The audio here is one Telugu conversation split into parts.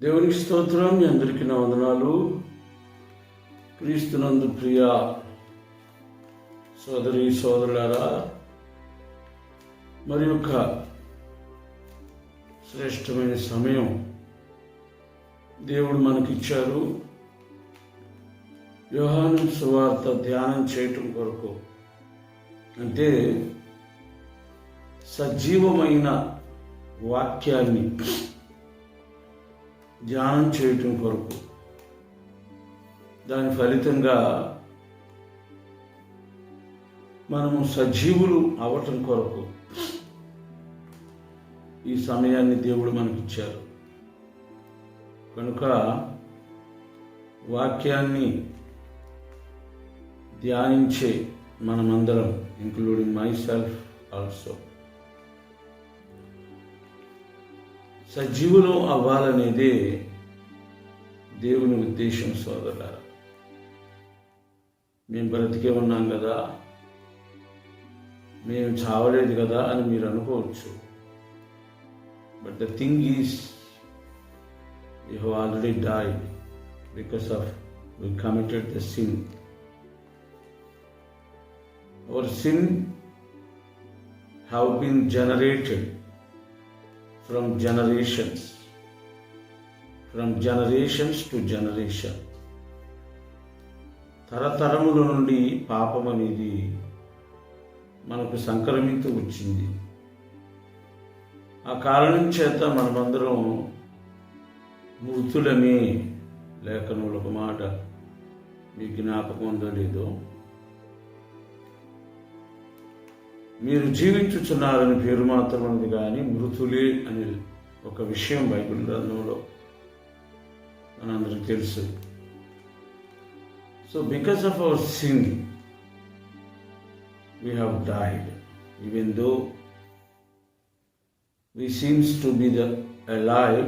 దేవునికి స్తోత్రం మీ అందరికీ నా వందనాలు. క్రీస్తునందు ప్రియ సోదరి సోదరులారా మరి యొక్క శ్రేష్టమైన సమయం దేవుడు మనకిచ్చారు. యోహాను సువార్త ధ్యానం చేయటం కొరకు. అంటే సజీవమైన వాక్యాన్ని ధ్యానం చేయటం కొరకు. దాని ఫలితంగా మనము సజీవులు అవటం కొరకు ఈ సమయాన్ని దేవుడు మనకిచ్చారు. కనుక వాక్యాన్ని ధ్యానించే మనమందరం ఇంక్లూడింగ్ మై సెల్ఫ్ ఆల్సో సజీవులు అవ్వాలనేదే దేవుని ఉద్దేశం సోదరులారా మేము బ్రతికే ఉన్నాం కదా మేము చావలేదు కదా అని మీరు అనుకోవచ్చు but the thing is you have already died because of we committed the sin our sin have been generated from generations, from generations to generation. తరతరముల నుండి పాపం అనేది మనకు సంక్రమించు వచ్చింది. ఆ కారణం చేత మనమందరం మృతులమే లేఖనంలో ఒక మాట మీ జ్ఞాపకం ఉందో లేదో మీరు జీవించుచున్నారని పేరు మాత్రం ఉంది కానీ మృతులే అని ఒక విషయం బైబిల్ గ్రంథంలో మనందరికి తెలుసు. So because of our sin we have died even though we seems to be the alive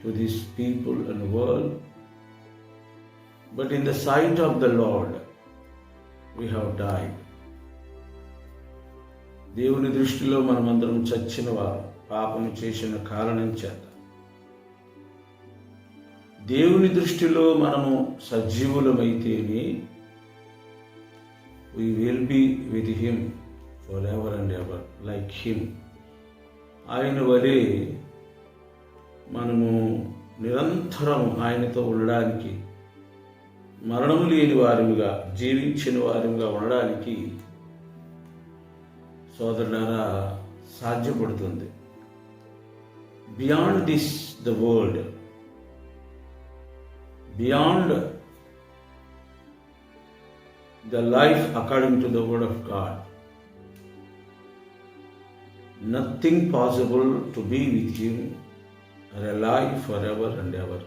to these people and world but in the sight of the lord we have died. దేవుని దృష్టిలో మనమందరం చచ్చిన వారు పాపము చేసిన కారణం చేత. దేవుని దృష్టిలో మనము సజీవులమైతేనే we will be with him for ever and ever like him ఆయన వలె మనము నిరంతరం ఆయనతో ఉండడానికి మరణము లేని వారిగా జీవించిన వారిగా ఉండడానికి సోదరులారా సాధ్యపడుతుంది. Beyond this the world beyond the life according to the word of God nothing possible to be with him are life for ever and ever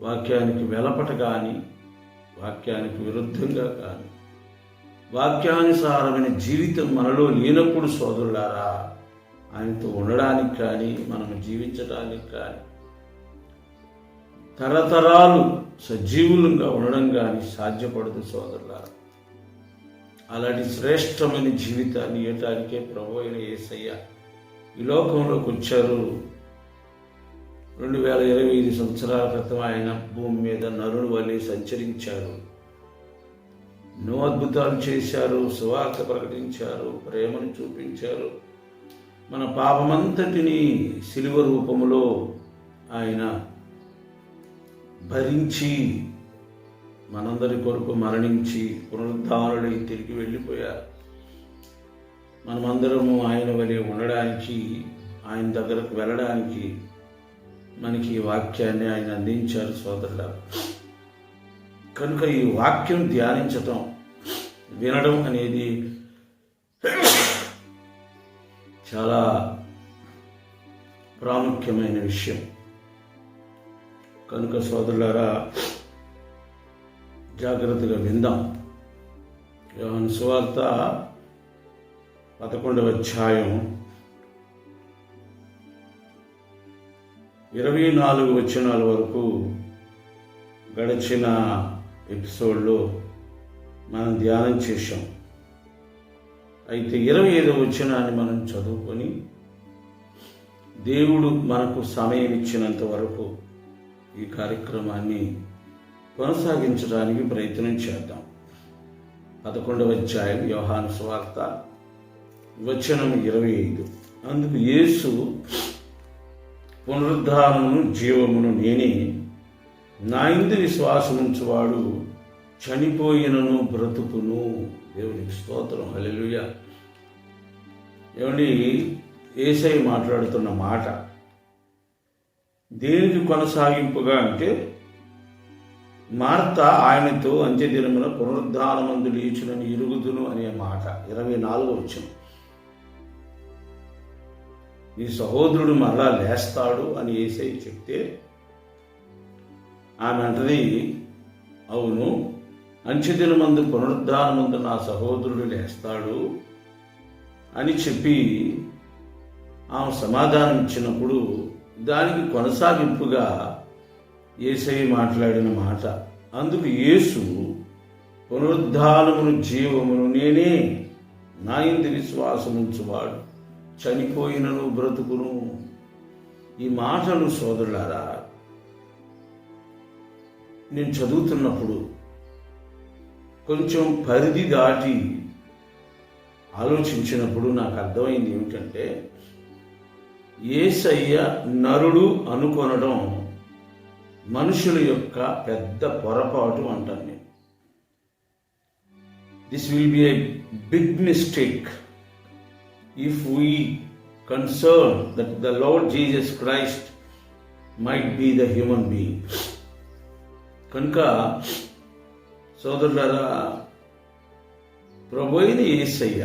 వాక్యానికి వెలపట కానీ వాక్యానికి విరుద్ధంగా కానీ వాక్యానుసారమైన జీవితం మనలో లేనప్పుడు సోదరులారా ఆయనతో ఉండడానికి కానీ మనం జీవించడానికి కానీ తరతరాలు సజీవులంగా ఉండడం కానీ సాధ్యపడదు సోదరులారా. అలాంటి శ్రేష్టమైన జీవితాన్ని ఇవ్వటానికే ప్రభు అయిన ఏసయ్య ఈ లోకంలోకి వచ్చారు. రెండు వేల ఇరవై ఐదు సంవత్సరాల క్రితం ఆయన భూమి మీద నరుడు వలె సంచరించారు. ఎన్నో అద్భుతాలు చేశారు సువార్త ప్రకటించారు ప్రేమను చూపించారు. మన పాపమంతటిని శిలువ రూపములో ఆయన భరించి మనందరి కొరకు మరణించి పునరుద్ధారుడై తిరిగి వెళ్ళిపోయారు. మనమందరము ఆయన వలె ఉండడానికి ఆయన దగ్గరకు వెళ్ళడానికి మనకి ఈ వాక్యాన్ని ఆయన అందించారు సోదరుల కనుక ఈ వాక్యం ధ్యానించటం వినడం అనేది చాలా ప్రాముఖ్యమైన విషయం. కనుక సోదరులారా జాగ్రత్తగా విందాం. యోహన్ సువార్త పదకొండవ అధ్యాయం ఇరవై నాలుగు వచనాల వరకు గడిచిన ఎపిసోడ్లో మనం ధ్యానం చేశాం. అయితే ఇరవై ఐదవ వచనాన్ని మనం చదువుకొని దేవుడు మనకు సమయం ఇచ్చినంత వరకు ఈ కార్యక్రమాన్ని కొనసాగించడానికి ప్రయత్నం చేద్దాం. పదకొండవ అధ్యాయం వ్యవహాన స్వార్త వచనం ఇరవై ఐదు. అందుకు యేసు పునరుద్ధానమును జీవమును నేనే నా ఇందు విశ్వాసముంచువాడు చనిపోయినను బ్రతుకును. దేవునికి స్తోత్రం. హలెలుయ ఏమండి ఏసై మాట్లాడుతున్న మాట. దేనికి కొనసాగింపుగా అంటే మార్త ఆయనతో అంత్యదినమున పునరుద్ధానమందు లేచునని ఇరుగుదును అనే మాట. ఇరవై నాలుగు వచ్చిన నీ సహోదరుడు మరలా లేస్తాడు అని ఏసై చెప్తే ఆమె అంటది అవును అంచెదినమందు పునరుద్ధానమందు నా సహోదరుడు లేస్తాడు అని చెప్పి ఆమె సమాధానం ఇచ్చినప్పుడు దానికి కొనసాగింపుగా ఏసై మాట్లాడిన మాట అందుకు యేసు పునరుద్ధానమును జీవమును నేనే నా ఇందు విశ్వాసముంచువాడు చనిపోయినను బ్రతుకును. ఈ మాటలు సోదరులారా నేను చదువుతున్నప్పుడు కొంచెం పరిధి దాటి ఆలోచించినప్పుడు నాకు అర్థమైంది ఏమిటంటే ఏసయ్య నరుడు అనుకొనడం మనుషుల యొక్క పెద్ద పొరపాటు అంటాను నేను. This will be a big mistake if we concern that the Lord Jesus Christ might be the human being కనుక సోదరులరా ప్రభు అయిన ఏసయ్య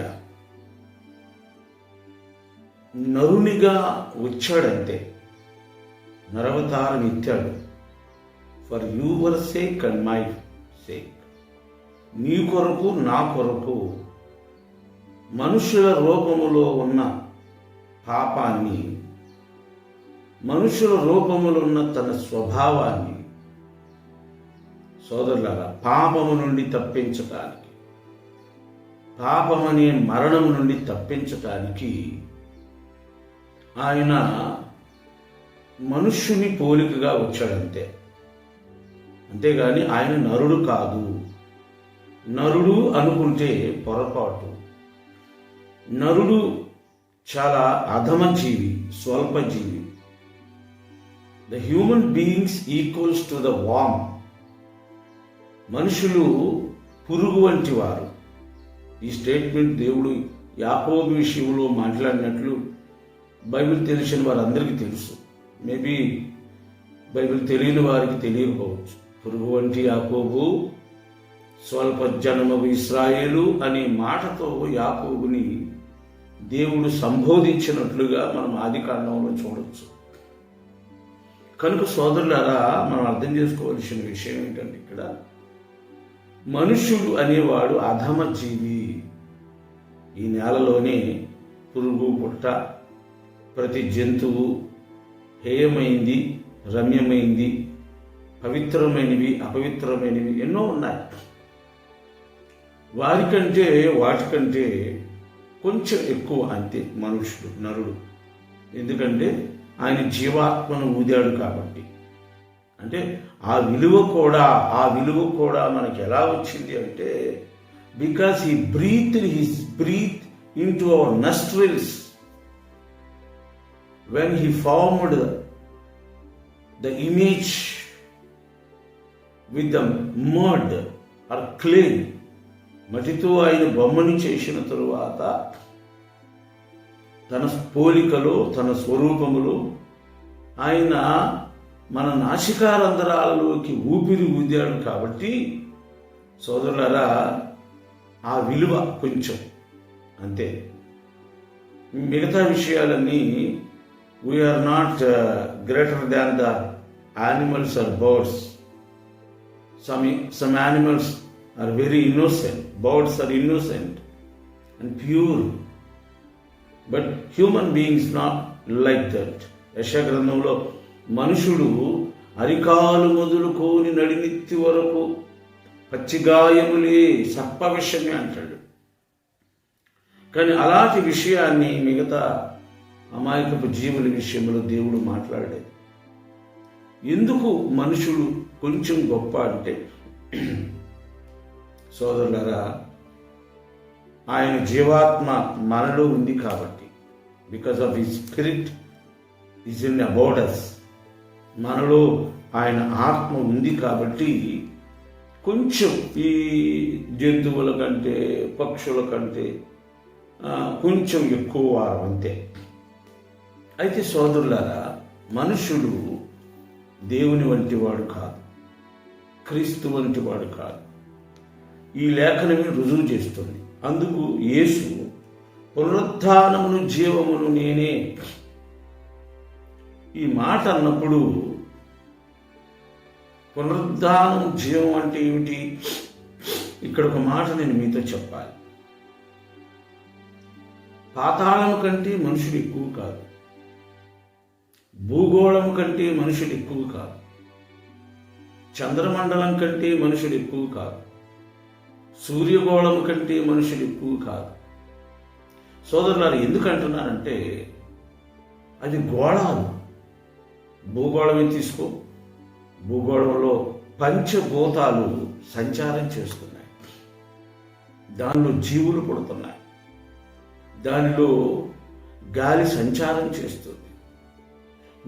నరునిగా వచ్చాడంతే నరవతారం ఇచ్చాడు for your sake and my sake నీ కొరకు నా కొరకు మనుషుల రూపములో ఉన్న పాపాన్ని మనుషుల రూపములో ఉన్న తన స్వభావాన్ని సోదరులారా పాపము నుండి తప్పించటానికి పాపమనే మరణము నుండి తప్పించటానికి ఆయన మనుష్యుని పోలికగా వచ్చాడంతే. అంతేగాని ఆయన నరుడు కాదు. నరుడు అనుకుంటే పొరపాటు. నరుడు చాలా అధమ జీవి స్వల్ప జీవి the human beings equals to the worm మనుషులు పురుగు వంటి వారు. ఈ స్టేట్మెంట్ దేవుడు యాకోబు విషయంలో మాట్లాడినట్లు బైబిల్ తెలిసిన వారందరికీ తెలుసు. మేబీ బైబిల్ తెలియని వారికి తెలియకపోవచ్చు. పురుగు వంటి యాకోబు స్వల్ప జనమగు ఇస్రాయేలు అనే మాటతో యాకోబుని దేవుడు సంబోధించినట్లుగా మనం ఆది కాండంలో చూడవచ్చు కనుక సోదరులారా మనం అర్థం చేసుకోవాల్సిన విషయం ఏంటంటే ఇక్కడ మనుష్యుడు అనేవాడు అధమ జీవి ఈ నేలలోనే పురుగు పుట్ట ప్రతి జంతువు హేయమైంది రమ్యమైంది పవిత్రమైనవి అపవిత్రమైనవి ఎన్నో ఉన్నాయి. వారికంటే వాటికంటే కొంచెం ఎక్కువ అంతే మనుషుడు నరుడు. ఎందుకంటే ఆయన జీవాత్మను ఊదాడు కాబట్టి. అంటే ఆ విలువ కూడా ఆ విలువ కూడా మనకి ఎలా వచ్చింది అంటే బికాస్ ఈ breath his breath into our nostrils when he formed the image with the mud or clay మటితో ఆయన బొమ్మని చేసిన తరువాత తన పోలికలో తన స్వరూపములో ఆయన మన నాసికారంధ్రాల్లోకి ఊపిరి ఊదాడు కాబట్టి సోదరులరా ఆ విలువ కొంచెం అంతే. మిగతా విషయాలన్నీ we are not greater than the animals or birds some some animals are very innocent birds are innocent and pure but human beings not like that యశ గ్రంథంలో మనుషుడు అరికాలు మొదలుకోని నడిమిత్తి వరకు పచ్చిగాయములే సర్ప విషయమే అంటాడు. కానీ అలాంటి విషయాన్ని మిగతా అమాయకపు జీవుల విషయంలో దేవుడు మాట్లాడలేదు. ఎందుకు మనుషుడు కొంచెం గొప్ప అంటే? సోదరులరా ఆయన జీవాత్మ మనలో ఉంది కాబట్టి because of his spirit is in about us మనలో ఆయన ఆత్మ ఉంది కాబట్టి కొంచెం ఈ జంతువుల కంటే పక్షుల కంటే కొంచెం ఎక్కువ వారం అంతే. అయితే సోదరులారా మనుషుడు దేవుని వంటి వాడు కాదు. క్రీస్తు వంటి వాడు కాదు. ఈ లేఖనమే రుజువు చేస్తుంది. అందుకు యేసు పునరుత్నమును జీవమును నేనే ఈ మాట అన్నప్పుడు పునరుద్ధానం జీవం అంటే ఏమిటి? ఇక్కడ ఒక మాట నేను మీతో చెప్పాలి. పాతాళం కంటే మనుషుడు ఎక్కువ కాదు. భూగోళం కంటే మనుషుడు ఎక్కువ కాదు. చంద్రమండలం కంటే మనుషుడు ఎక్కువ కాదు. సూర్యగోళం కంటే మనుషుడు ఎక్కువ కాదు. సోదరులారు ఎందుకు అంటున్నానంటే అది గోళాలు. భూగోళమే తీసుకో భూగోళంలో పంచభూతాలు సంచారం చేస్తున్నాయి. దానిలో జీవులు పుడుతున్నాయి. దానిలో గాలి సంచారం చేస్తుంది.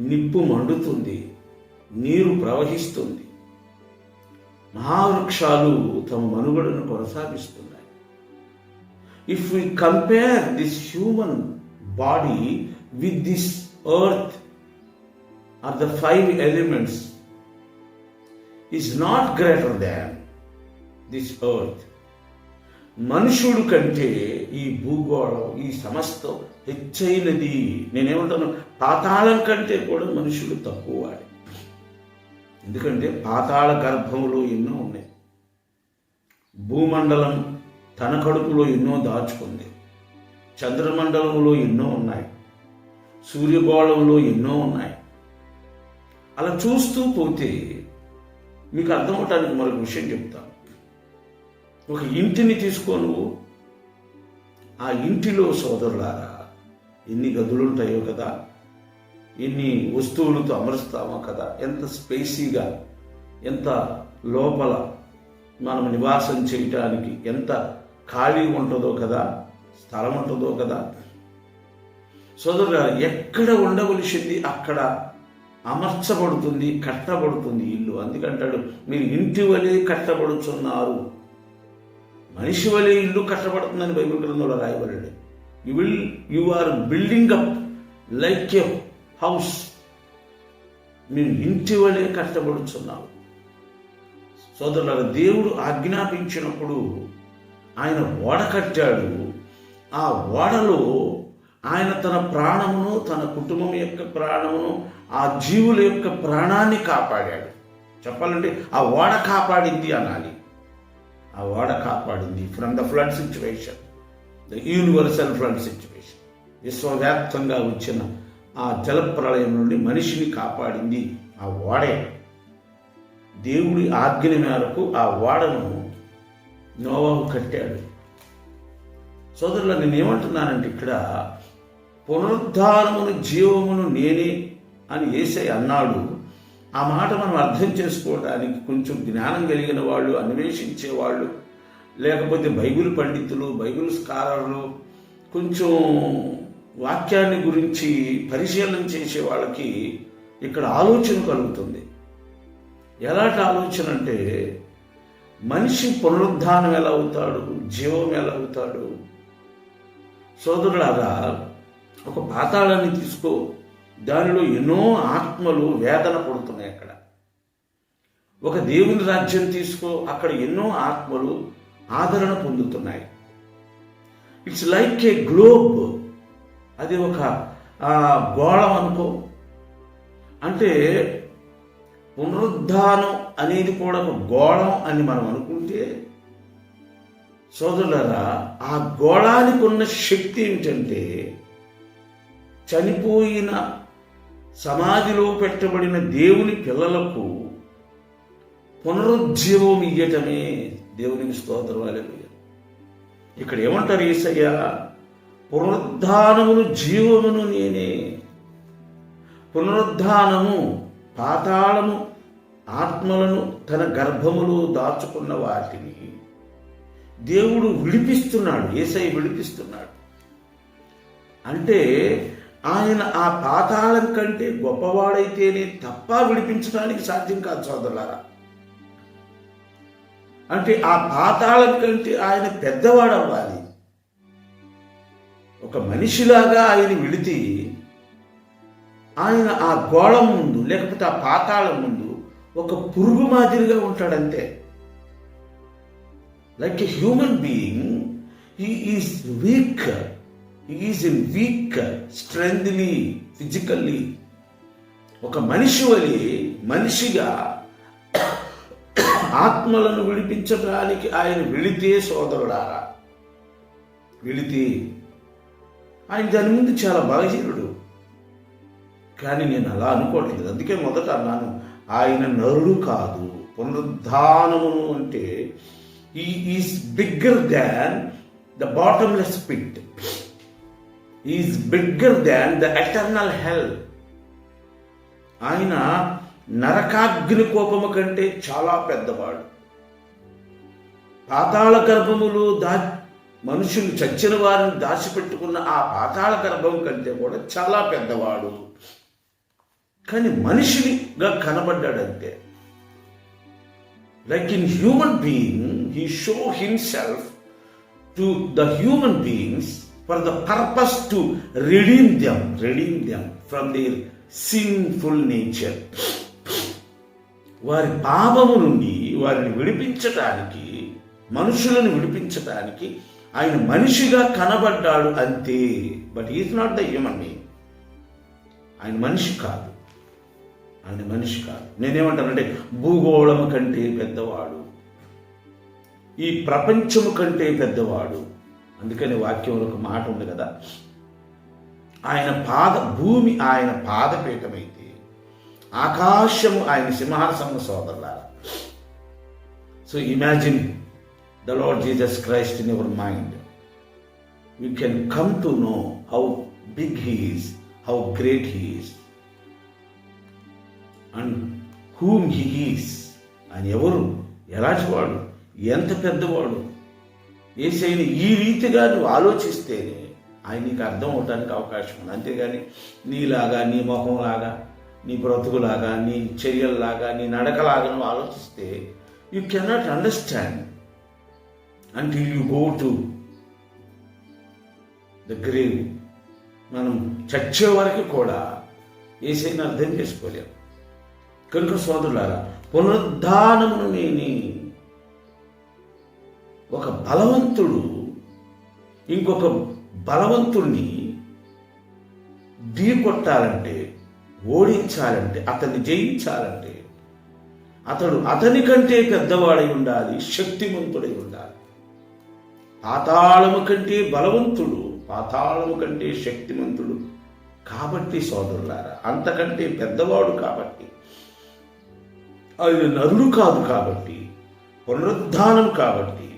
నిప్పు మండుతుంది. నీరు ప్రవహిస్తుంది. మహావృక్షాలు తమ మనుగడను కొనసాగిస్తున్నాయి. If we compare this human body with this earth or the five elements is not greater than this earth మనుషుడు కంటే ఈ భూగోళం ఈ సమస్తం హెచ్చైనది. నేనేమంటాను? పాతాళం కంటే కూడా మనుషుడు తక్కువ ఎందుకంటే పాతాళ గర్భంలో ఎన్నో ఉన్నాయి. భూమండలం తన కడుపులో ఎన్నో దాచుకుంది. చంద్రమండలంలో ఎన్నో ఉన్నాయి. సూర్యగోళంలో ఎన్నో ఉన్నాయి. అలా చూస్తూ పోతే మీకు అర్థం అవటానికి మరొక విషయం చెప్తాను ఒక ఇంటిని తీసుకో నువ్వు ఆ ఇంటిలో సోదరులారా ఎన్ని గదులు ఉంటాయో కదా ఎన్ని వస్తువులతో అమరుస్తామో కదా ఎంత స్పేసీగా ఎంత లోపల మనం నివాసం చేయటానికి ఎంత ఖాళీ ఉంటుందో కదా స్థలం ఉంటుందో కదా. సోదరులారా ఎక్కడ ఉండవలసింది అక్కడ అమర్చబడుతుంది కట్టబడుతుంది ఇల్లు. అందుకంటాడు మీరు ఇంటి వలె కట్టబడుచున్నారు. మనిషి వలె ఇల్లు కట్టబడుతుందని బైబిల్ గ్రంథంలో రాయబడాడు you will you are building up like a house మీరు ఇంటి వలె కట్టబడుచున్నావు సోదరుల దేవుడు ఆజ్ఞాపించినప్పుడు ఆయన ఓడ కట్టాడు. ఆ ఓడలో ఆయన తన ప్రాణమును తన కుటుంబం యొక్క ప్రాణమును ఆ జీవుల యొక్క ప్రాణాన్ని కాపాడాడు. చెప్పాలంటే ఆ ఓడ కాపాడింది అనాలి. ఆ ఓడ కాపాడింది from the flood situation the universal flood situation విశ్వవ్యాప్తంగా వచ్చిన ఆ జలప్రళయం నుండి మనిషిని కాపాడింది ఆ ఓడే. దేవుడి ఆజ్ఞ మేరకు ఆ ఓడను నోవాహు కట్టాడు. సోదరులు నేను ఏమంటున్నానంటే ఇక్కడ పునరుద్ధానమును జీవమును నేనే అని ఏసై అన్నాడు. ఆ మాట మనం అర్థం చేసుకోవడానికి కొంచెం జ్ఞానం కలిగిన వాళ్ళు అన్వేషించే వాళ్ళు లేకపోతే బైబిల్ పండితులు బైబిల్ స్కాలర్లు కొంచెం వాక్యాన్ని గురించి పరిశీలన చేసే వాళ్ళకి ఇక్కడ ఆలోచన కలుగుతుంది. ఎలాంటి ఆలోచన అంటే మనిషి పునరుద్ధానం ఎలా అవుతాడు జీవం ఎలా అవుతాడు? సోదరులారా ఒక పాతాళాన్ని తీసుకో. దానిలో ఎన్నో ఆత్మలు వేదన పడుతున్నాయి అక్కడ. ఒక దేవుని రాజ్యం తీసుకో. అక్కడ ఎన్నో ఆత్మలు ఆదరణ పొందుతున్నాయి. ఇట్స్ లైక్ ఏ గ్లోబ్ అది ఒక గోళం అనుకో. అంటే పునరుద్ధానం అనేది కూడా ఒక గోళం అని మనం అనుకుంటే సోదరులరా ఆ గోళానికి ఉన్న శక్తి ఏమిటంటే చనిపోయిన సమాధిలో పెట్టబడిన దేవుని పిల్లలకు పునరుజ్జీవం ఇయ్యటమే దేవునికి స్తోత్రం. హల్లెలూయా. ఇక్కడ ఏమంటారు ఈసయ్య పునరుద్ధానమును జీవమును నేనే. పునరుద్ధానము పాతాళము ఆత్మలను తన గర్భములో దాచుకున్న వాటిని దేవుడు విడిపిస్తున్నాడు. ఏసై విడిపిస్తున్నాడు. అంటే ఆయన ఆ పాతాళం కంటే గొప్పవాడైతేనే తప్ప విడిపించడానికి సాధ్యం కాదు సోదరులారా. అంటే ఆ పాతాళం కంటే ఆయన పెద్దవాడవ్వాలి. ఒక మనిషిలాగా ఆయన విడితి ఆయన ఆ గోళం ముందు లేకపోతే ఆ పాతాళం ముందు ఒక పురుగు మాదిరిగా ఉంటాడంతే. Like a human being he is weak is in weak strongly physically ఒక మనిషి వలి మనిషిగా ఆత్మలను విడిపించడానికి ఆయన వెళితే సోదరుడారా? వెళితే. ఆయన దాని ముందు చాలా బలహీనుడు కానీ నేను అలా అనుకోవట్లేదు. అందుకే మొదట అన్నాను ఆయన నరుడు కాదు పునరుద్ధానము అంటే ఈ is bigger than the bottomless pit is bigger than the eternal hell ఆయన నరకాగ్ని కోపము కంటే చాలా పెద్దవాడు. పాతాళ గర్భములు దా మనుషులు చచ్చిన వారిని దాచిపెట్టుకున్న ఆ పాతాళ గర్భం కంటే కూడా చాలా పెద్దవాడు. కానీ మనిషిగా కనబడ్డాడంతే like in human being he show himself to the human beings for the purpose to redeem them redeem them from their sinful nature వారి పాపము నుండి వారిని విడిపించటానికి మనుషులను విడిపించటానికి ఆయన మనిషిగా కనబడ్డాడు అంతే. But is not the human being ఆయన మనిషి కాదు. ఆయన మనిషి కాదు. నేనేమంటానంటే భూగోళము కంటే పెద్దవాడు. ఈ ప్రపంచము కంటే పెద్దవాడు. అందుకని వాక్యంలో ఒక మాట ఉంది కదా. ఆయన పాద భూమి ఆయన పాదపీఠమైతే ఆకాశము ఆయన సింహాసన సోదరులారా. So imagine the Lord Jesus Christ in your mind you can come to know how big he is how great he is and whom he is ఆయన ఎవరు? ఎలాంటివాడు ఎంత పెద్దవాడు? ఏసైని ఈ రీతిగా నువ్వు ఆలోచిస్తేనే ఆయన నీకు అర్థం అవడానికి అవకాశం ఉంది. అంతేగాని నీలాగా నీ ముఖంలాగా నీ బ్రతుకులాగా నీ చర్యల్లాగా నీ నడకలాగా నువ్వు ఆలోచిస్తే you cannot understand until you go to the grave మనం చచ్చే వరకు కూడా ఏసైనా అర్థం చేసుకోలేము కనుక సోదరులారా పునరుద్ధానమును నేని ఒక బలవంతుడు ఇంకొక బలవంతుణ్ణి ఢీకొట్టాలంటే ఓడించాలంటే అతన్ని జయించాలంటే అతడు అతని కంటే పెద్దవాడై ఉండాలి శక్తివంతుడై ఉండాలి. పాతాళము కంటే బలవంతుడు పాతాళము కంటే శక్తివంతుడు కాబట్టి సోదరులారా అంతకంటే పెద్దవాడు కాబట్టి ఆయన నరుడు కాదు కాబట్టి పునరుద్ధానం కాబట్టి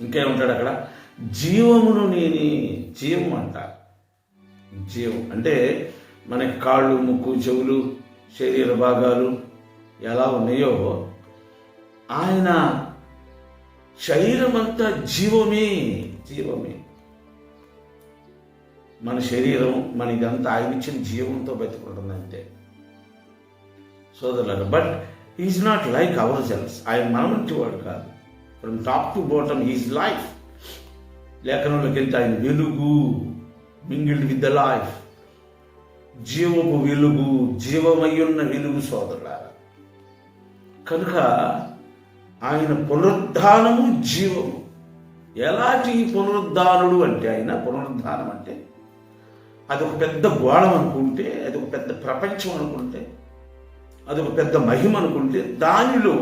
ఇంకేముంటాడు అక్కడ. జీవమును నేని జీవం అంట. జీవం. అంటే మనకి కాళ్ళు ముక్కు చెవులు శరీర భాగాలు ఎలా ఉన్నాయో ఆయన శరీరం అంతా జీవమే జీవమే. మన శరీరం మన ఇదంతా ఆయన ఇచ్చిన జీవంతో బతుకుంటుంది అంతే సోదరులారు but is not like ourselves. ఆయన మనమంటి వాడు కాదు. From top to bottom is life లేఖనంలోకి వెళ్తే ఆయన వెలుగు మింగిల్డ్ విత్ ద లైఫ్ జీవపు వెలుగు జీవమయ్యున్న వెలుగు సోదరులారా కనుక ఆయన పునరుద్ధానము జీవము ఎలాంటి పునరుద్ధానుడు అంటే ఆయన పునరుద్ధానం అంటే అది ఒక పెద్ద గోళం అనుకుంటే అది ఒక పెద్ద ప్రపంచం అనుకుంటే అది ఒక పెద్ద మహిమ అనుకుంటే దానిలో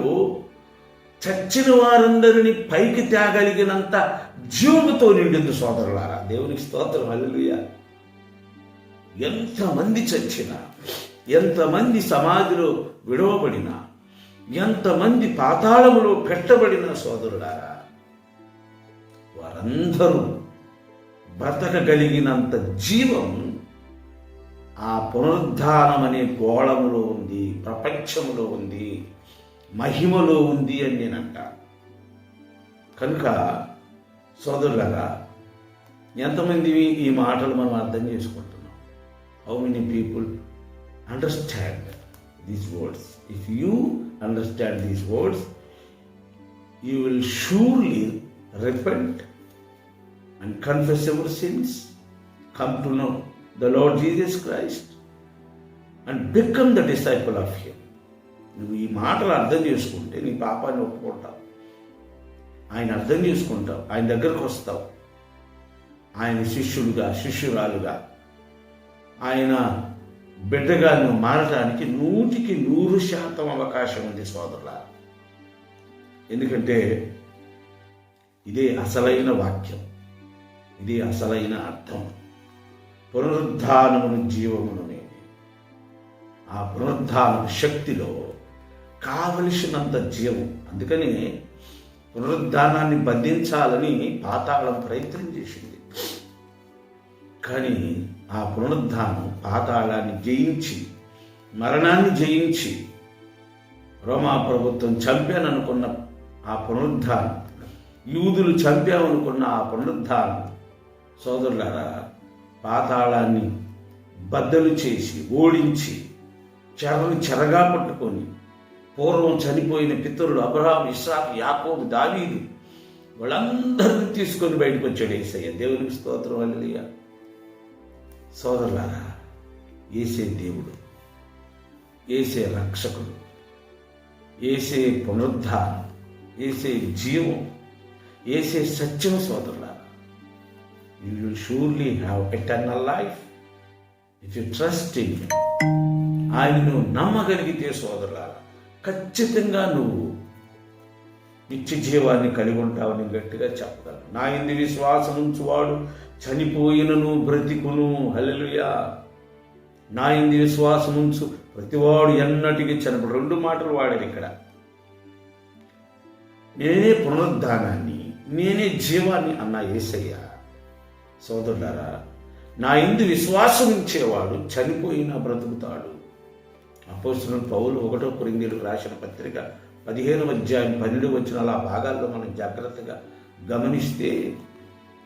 చచ్చిన వారందరిని పైకి తేగలిగినంత జీవుతో నిండింది సోదరులారా. దేవునికి స్తోత్రం. అల్లుయ ఎంతమంది చచ్చినా ఎంతమంది సమాధిలో విడవబడినా ఎంతమంది పాతాళములో పెట్టబడిన సోదరులారా వారందరూ బ్రతకగలిగినంత జీవం ఆ పునరుద్ధానం అనే గోళములో ఉంది ప్రపంచములో ఉంది. మహిమలో ఉంది అని నేను అంటాను కనుక సోదరులరా ఎంతమంది ఈ మాటలు మనం అర్థం చేసుకుంటున్నాం? How many people understand these words if you understand these words you will surely repent and confess your sins come to know the Lord Jesus Christ and become the disciple of him నువ్వు ఈ మాటలు అర్థం చేసుకుంటే నీ పాపాన్ని ఒప్పుకుంటావు. ఆయన అర్థం చేసుకుంటావు. ఆయన దగ్గరకు వస్తావు. ఆయన శిష్యుడుగా శిష్యురాలుగా. ఆయన బిడ్డగా నువ్వు మారటానికి నూటికి నూరు శాతం అవకాశం ఉంది సోదరుల ఎందుకంటే ఇదే అసలైన వాక్యం. ఇది అసలైన అర్థం. పునరుద్ధానమును జీవమును ఆ పునరుద్ధాన శక్తిలో కావలసినంత జీవం. అందుకని పునరుద్ధానాన్ని బంధించాలని పాతాళం ప్రయత్నం చేసింది. కానీ ఆ పునరుద్ధానం పాతాళాన్ని జయించి మరణాన్ని జయించి రోమా ప్రభుత్వం చంపాననుకున్న ఆ పునరుద్ధానం యూదులు చంపామనుకున్న ఆ పునరుద్ధానం సోదరులారా పాతాళాన్ని బద్దలు చేసి ఓడించి చెరను చెరగా పట్టుకొని పూర్వం చనిపోయిన పితరుడు అబ్రహాం ఇస్సాక్ యాకోబు దావీదు వాళ్ళందరినీ తీసుకొని బయటకు వచ్చాడు ఏసయ్య. దేవునికి స్తోత్రం వల్ల సోదరులారా ఏసే దేవుడు ఏసే రక్షకుడు ఏసే పునరుద్ధారం ఏసే జీవం ఏసే సత్యం సోదరులారా. You will surely have life life you you trust in ఆయనను నమ్మగలిగితే సోదరులారా. ఖచ్చితంగా నువ్వు నిత్య జీవాన్ని కలిగి ఉంటావని గట్టిగా చెప్తాను నా ఇంది విశ్వాసం ఉంచువాడు చనిపోయినను బ్రతికును. హలలుయా నా ఇంది విశ్వాసం ఉంచు. ప్రతివాడు ఎన్నటికి చనిపోడు. రెండు మాటలు వాడారు ఇక్కడ. నేనే పునరుద్ధానాన్ని నేనే జీవాన్ని అన్న ఏసయ్య. సోదరులారా నా ఇందు విశ్వాసం ఉంచేవాడు చనిపోయినా బ్రతుకుతాడు. అపోస్తున్న పౌలు ఒకటో కొరిందీలకు రాసిన పత్రిక పదిహేను అధ్యాయం పన్నెండు వచ్చిన అలా భాగాల్లో మనం జాగ్రత్తగా గమనిస్తే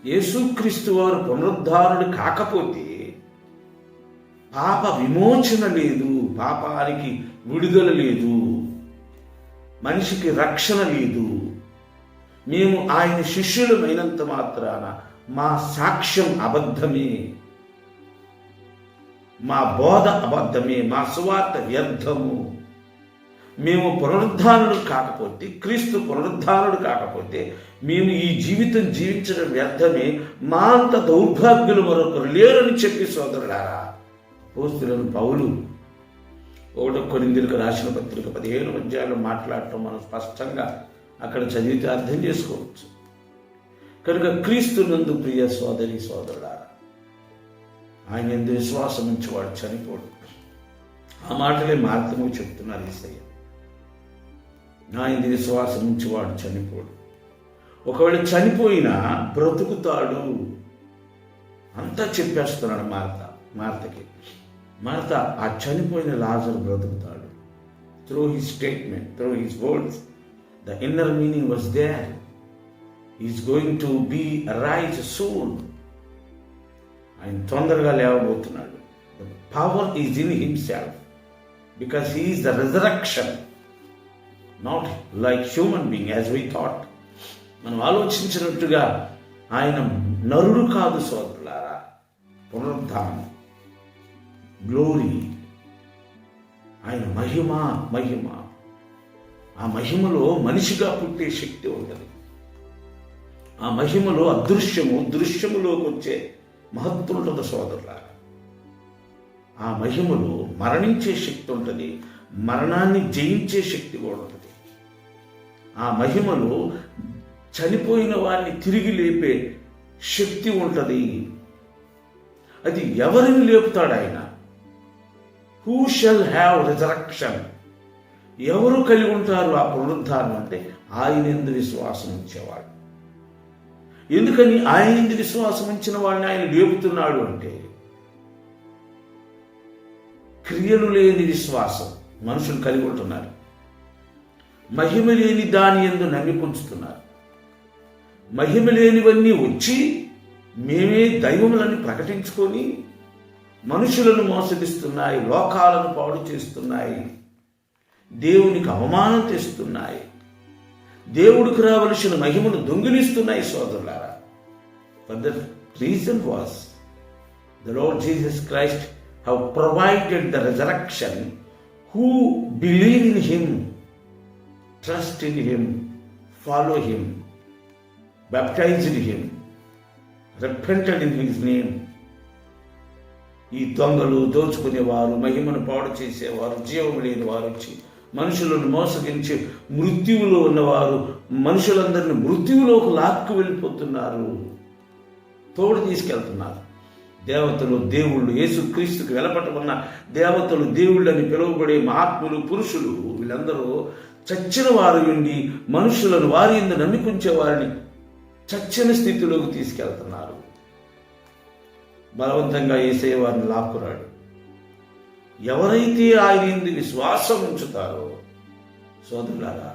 యేసుక్రీస్తు వారు పునరుద్ధారుడు కాకపోతే పాప విమోచన లేదు పాపానికి విడుదల లేదు మనిషికి రక్షణ లేదు. మేము ఆయన శిష్యులమైనంత మాత్రాన మా సాక్ష్యం అబద్ధమే. మా బోధ అబద్ధమే మా సువార్త వ్యర్థము. మేము పునరుద్ధానుడు కాకపోతే క్రీస్తు పునరుద్ధానుడు కాకపోతే మేము ఈ జీవితం జీవించడం వ్యర్థమే మా అంత దౌర్భాగ్యులు మరొకరు లేరని చెప్పి సోదరులారా పోస్తులను పౌలు ఒకటో కొరిందులకు రాసిన పత్రిక పదిహేను అధ్యాయులు మాట్లాడటం మనం స్పష్టంగా అక్కడ చదివితే అర్థం చేసుకోవచ్చు. కనుక క్రీస్తు నందు ప్రియ సోదరి సోదరుడారా ఆయన ఎందు విశ్వాసం నుంచి వాడు చనిపోడు. ఆ మాటలే మార్గము చెప్తున్నారు ఈసయ్య. నా ఎందు విశ్వాసం నుంచి వాడు చనిపోడు. ఒకవేళ చనిపోయినా బ్రతుకుతాడు. అంతా చెప్పేస్తున్నాడు మార్త మార్తకి. మార్త ఆ చనిపోయిన Lazar బ్రతుకుతాడు. Through he statement through his words the inner meaning was there is going to be rise soon ఆయన తొందరగా లేవబోతున్నాడు. The power is in himself because he is the resurrection not like human being as we thought మనం ఆలోచించినట్టుగా ఆయన నరుడు కాదు సోదరులారా. పునరుద్ధానం గ్లోరీ ఆయన మహిమ మహిమ. ఆ మహిమలో మనిషిగా పుట్టే శక్తి ఉంటుంది. ఆ మహిమలో అదృశ్యము దృశ్యములోకి వచ్చే మహత్తుంటుంది ఉంటుంది సోదరులారా ఆ మహిమలో మరణించే శక్తి ఉంటుంది మరణాన్ని జయించే శక్తి కూడా ఉంటుంది. ఆ మహిమలో చనిపోయిన వారిని తిరిగి లేపే శక్తి ఉంటుంది. అది ఎవరిని లేపుతాడు ఆయన? హూ షెల్ హ్యావ్ రిజరక్షన్ ఎవరు కలిగి ఉంటారు ఆ పునరుద్ధారం అంటే ఆయన ఎందు విశ్వాసం ఇచ్చేవాడు ఎందుకని ఆయన ఎందు విశ్వాసం ఉంచిన వాడిని ఆయన లేపుతున్నాడు అంటే క్రియలు లేని విశ్వాసం మనుషులు కలిగి ఉంటున్నారు. మహిమ లేని దాని ఎందు నమ్మిపుంచుతున్నారు మహిమ లేనివన్నీ వచ్చి మేమే దైవములని ప్రకటించుకొని మనుషులను మోసగిస్తున్నాయి లోకాలను పాడు చేస్తున్నాయి దేవునికి అవమానం తెస్తున్నాయి దేవుడికి రావలసిన మహిమను దొంగిలిస్తున్నాయి సోదరులారా. But the reason was the Lord Jesus Christ have provided the resurrection who believe in him trust in him follow him baptised him repented in his name ఈ దొంగలు దోచుకునేవారు మహిమను పాడు చేసేవారు జీవం లేని వారు వచ్చి మనుషులను మోసగించి మృత్యువులో ఉన్నవారు మనుషులందరినీ మృత్యువులోకి లాక్కు వెళ్ళిపోతున్నారు. తోడు తీసుకెళ్తున్నారు. దేవతలు దేవుళ్ళు యేసుక్రీస్తుకు వెలపటమన్న దేవతలు దేవుళ్ళని పిలువబడే మహాత్ములు పురుషులు వీళ్ళందరూ చచ్చిన వారు ఉండి మనుషులను వారి ఎందు నమ్మికుంచే వారిని చచ్చిన స్థితిలోకి తీసుకెళ్తున్నారు. బలవంతంగా ఏసే వారిని లాక్కురాడు ఎవరైతే ఆయన విశ్వాసం ఉంచుతారో సోదరులారా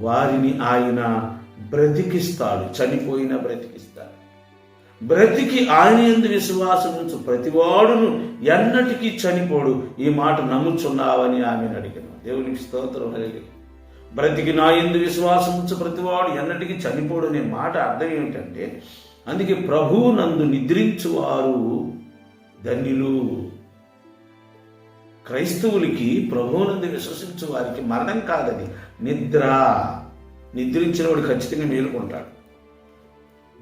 వారిని ఆయన బ్రతికిస్తాడు చనిపోయినా బ్రతికిస్తాడు. బ్రతికి ఆయన ఎందు విశ్వాసం ఉంచు ప్రతివాడును ఎన్నటికీ చనిపోడు ఈ మాట నమ్ముచున్నావని ఆమెను అడిగాను. దేవునికి స్తోత్రం కలిగి బ్రతికి నా ఎందు విశ్వాసం ఉంచు ప్రతివాడు ఎన్నటికీ చనిపోడు అనే మాట అర్థం ఏమిటంటే అందుకే ప్రభువు నందు నిద్రించువారు ధన్యులు. క్రైస్తవులకి ప్రభువునందు విశ్వసించు వారికి మరణం కాదని నిద్ర నిద్రించిన వాడు ఖచ్చితంగా మేలుకుంటాడు.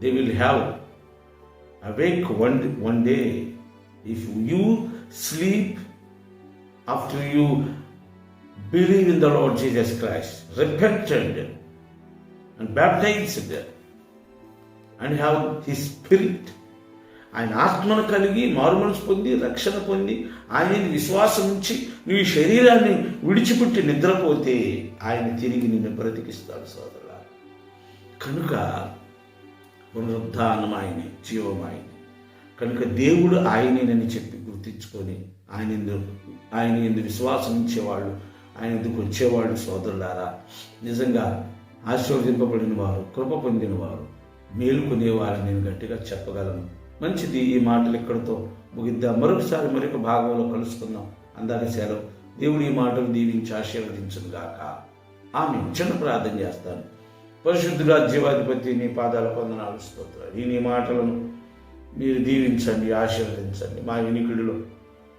They will have awake one one day if you sleep after you believe in the Lord Jesus Christ repented and baptised and have his spirit ఆయన ఆత్మను కలిగి మారుమనసు పొంది రక్షణ పొంది ఆయన విశ్వాసం ఉంచి నీ శరీరాన్ని విడిచిపెట్టి నిద్రపోతే ఆయన తిరిగి నిన్ను బ్రతికిస్తాడు సోదరుల కనుక పునరుద్ధానం ఆయనే జీవం ఆయనే. కనుక దేవుడు ఆయనేనని చెప్పి గుర్తించుకొని ఆయన ఎందు ఆయన ఎందు విశ్వాసం ఇచ్చేవాళ్ళు ఆయన ఎందుకు వచ్చేవాళ్ళు సోదరులారా. నిజంగా ఆశీర్వదింపబడిన వారు కృప పొందిన వారు మేలుకునేవారని నేను గట్టిగా చెప్పగలను. మంచిది ఈ మాటలు ఇక్కడితో ముగిద్దాం. మరొకసారి మరొక భాగంలో కలుసుకుందాం. అందాక సెలవు దేవుడు ఈ మాటలు దీవించి ఆశీర్వదించును గాక. ఆమె చిన్న ప్రార్థన చేస్తాను. పరిశుద్ధుగా జీవాధిపతి నీ పాదాల పొందనాలు స్తోత్రాలు. ఈ నీ మాటలను మీరు దీవించండి ఆశీర్వదించండి. మా వినికిడిలో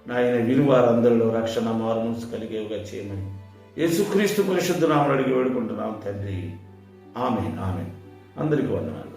నాయన వినువారందరిలో రక్షణ మారుమనసు కలిగేవిగా చేయమని యేసుక్రీస్తు పరిశుద్ధ నామలు అడిగి వేడుకుంటున్నాం తండ్రి. ఆమె ఆమె అందరికీ వందనాలు.